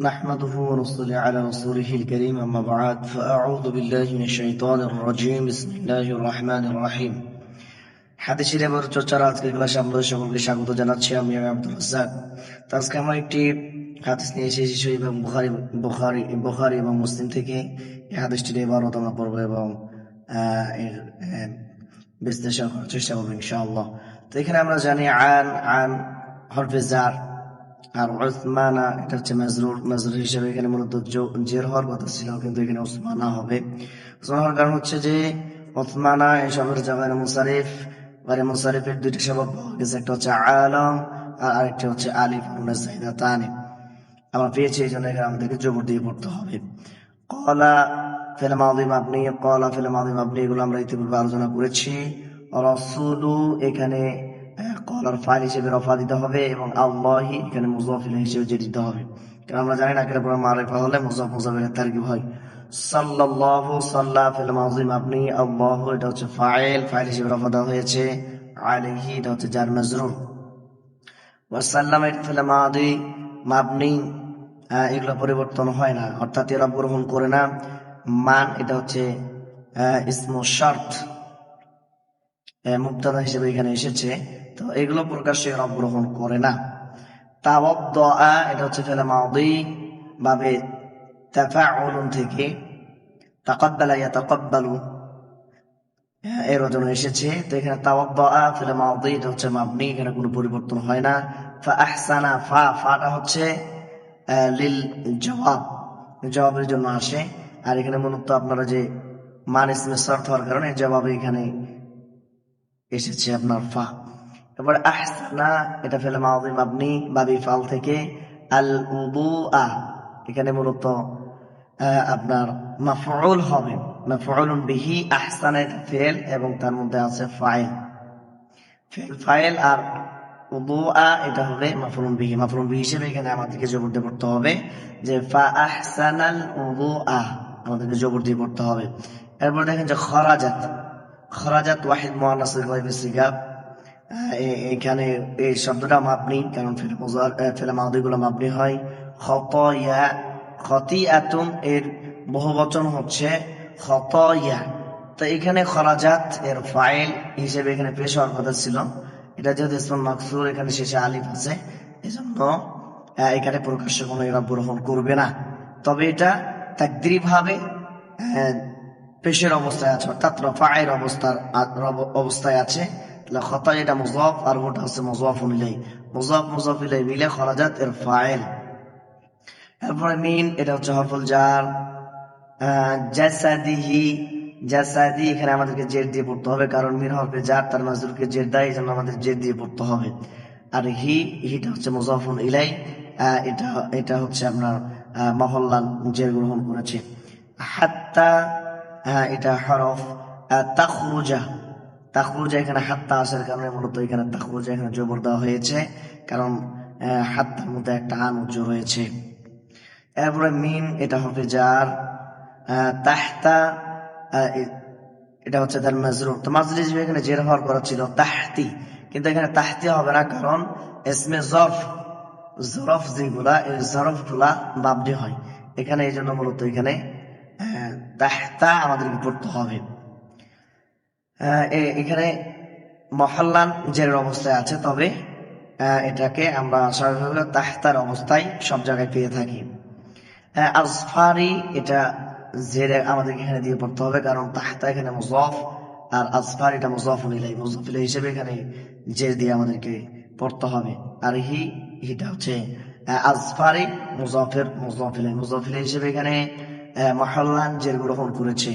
نحمده ونصلي على رسوله الكريم أما بعد فأعوذ بالله من الشيطان الرجيم بسم الله الرحمن الرحيم হাদিসের এবার চর্চার আজকের ক্লাসে আমাদের সকলকে স্বাগত জানাচ্ছি আমি আমি আব্দুল রাজ্জাক তো আজকে আমরা একটি হাদিস নিয়ে এসেছি সহি এবং বুখারি বুখারি বুখারি এবং মুসলিম থেকে এই হাদিসটির এবারত আমরা পড়বো এবং আহ, এর আহ, বিশ্লেষণ করার চেষ্টা করবো ইনশাআল্লাহ তো এখানে আমরা জানি আন আন হরফে জার আর ওসমানা এটা হচ্ছে মাজরুর মাজরুর হিসেবে এখানে মূলত জের হওয়ার কথা ছিল, কিন্তু এখানে ওসমানা হবে। কারণ হচ্ছে যে ওসমানা জায়গায় মুসারিফ মুসারিফের দুইটা সবাব পাওয়া গেছে, একটা হচ্ছে আলম আর আরেকটা হচ্ছে আলিফ জাহিদা তানে আমরা পেয়েছি এই জন্য এখানে আমাদেরকে জবর দিয়ে পড়তে হবে। কলা ফেলে মাউদিম আপনি কলা ফেলে মাউদিম আপনি এগুলো আমরা ইতিপূর্বে আলোচনা করেছি। রসুলু এখানে আহ, ফাইল হিসেবে রফা দিতে হবে এবং আল্লাহি এখানে মুজাফিল হিসেবে যে দিতে হবে। কারণ আমরা জানি না কেন মারেফা হলে মুজাফ মুজাফিলের তারিখ হয়। সাল্লাল্লাহু সাল্লা ফিল মাউজিম আপনি আল্লাহ এটা হচ্ছে ফাইল ফাইল হিসেবে রফা দেওয়া হয়েছে। আলাইহি এটা হচ্ছে জার মাজরুর ওয়াসাল্লাম ফেলে মাদি মাবনি আহ, এগুলো পরিবর্তন হয় না। অর্থাৎ এরা গ্রহণ করে না। মান এটা হচ্ছে আহ, ইসমু শর্ত। মুক্তাদা হিসেবে এখানে এসেছে। তো এগুলো প্রকাশ্যে রব গ্রহণ করে না। এটা হচ্ছে ফেলে থেকে এর এসেছে। তো এখানে এটা হচ্ছে মাবনি, এখানে কোনো পরিবর্তন হয় না। ফা ফাটা হচ্ছে লিল জবাব। জবাবের জন্য আসে। আর এখানে মূলত আপনারা যে মান হওয়ার কারণে জবাবে এখানে এসেছে আপনার ফা। এবার আহসানা, এটা ফেলে মাদি মাবনি বাবি ফাল থেকে আল উদু আ এখানে মূলত আপনার মাফউল হবে। মাফউলুন বিহি, আহসানের ফেল এবং তার মধ্যে আছে ফাইল। ফেল, ফাইল আর উদুআ, এটা হবে মাফউলুন বিহি। মাফউলুন বিহি হিসেবে এখানে আমাদেরকে জবর দিয়ে পড়তে হবে যে ফা আহসানাল উদুআ, আমাদেরকে জবর দিয়ে পড়তে হবে। এরপর দেখেন যে খরাজাত। খরাজাত ওয়াহিদ গায়বে সিগাব এখানে এই শব্দটা মাপনি কারণ ফেলে মাউদিগুলো মাপনি হয়। খতয়া খতিয়াতুন এর বহুবচন হচ্ছে খতয়া। তো এখানে খরাজাত এর ফাইল হিসেবে এখানে পেশ হওয়ার কথা ছিল। এটা যেহেতু ইসলাম মাকসুর এখানে শেষে আলিফ আছে এই জন্য আহ, এখানে প্রকাশ্য কোনো এরা গ্রহণ করবে না। তবে এটা তাকদিরি ভাবে আহ, পেশের অবস্থায় আছে অর্থাৎ রফায়ের অবস্থার অবস্থায় আছে। তাহলে এটা মুজাফ আর ওটা হচ্ছে মুজাফ ইলাই মুজাফ মুজাফ মিলে এর এরপরে মিন এটা হচ্ছে জার। জাসাদিহি জাসাদি এখানে আমাদেরকে জের দিয়ে পড়তে হবে কারণ মিন হরফে জার তার মাজরুরকে জের দেয় এই জন্য আমাদের জের দিয়ে পড়তে হবে। আর হি হিটা হচ্ছে মুজাফুন ইলাই এটা এটা হচ্ছে আপনার আহ, মহল্লান জের গ্রহণ করেছে। হাত্তা আহ, এটা হরফ আহ, তাখরুজা। তাখরুজা এখানে হাত্তা আসার কারণে মূলত এখানে তাখরুজা এখানে জবর দেওয়া হয়েছে কারণ হাত্তার মধ্যে একটা আন উজ্জ রয়েছে এরপরে মিম এটা হবে যার তাহতা এটা হচ্ছে তার মাজরুর। তো হিসেবে এখানে জের হওয়ার করা ছিল তাহতি কিন্তু এখানে তাহতি হবে না কারণ এসমে জরফ জরফ যেগুলা এই জরফগুলা বাবদি হয়। এখানে এই জন্য মূলত এখানে তাহতা আমাদেরকে পড়তে হবে। এখানে মহল্লান জেরের অবস্থায় আছে, তবে এটাকে আমরা স্বাভাবিকভাবে তাহতার অবস্থায় সব জায়গায় পেয়ে থাকি। আজফারি এটা জেরে আমাদেরকে এখানে দিয়ে পড়তে হবে, কারণ তাহতা এখানে মুজফ, আর আজফার এটা মুজফ ইলাই মুজফ ইলাই হিসেবে এখানে জের দিয়ে আমাদেরকে পড়তে হবে। আর হি, হিটা হচ্ছে আজফারি মুজফের মুজফ ইলাই হিসেবে এখানে মহল্লান জেল গ্রহণ করেছে।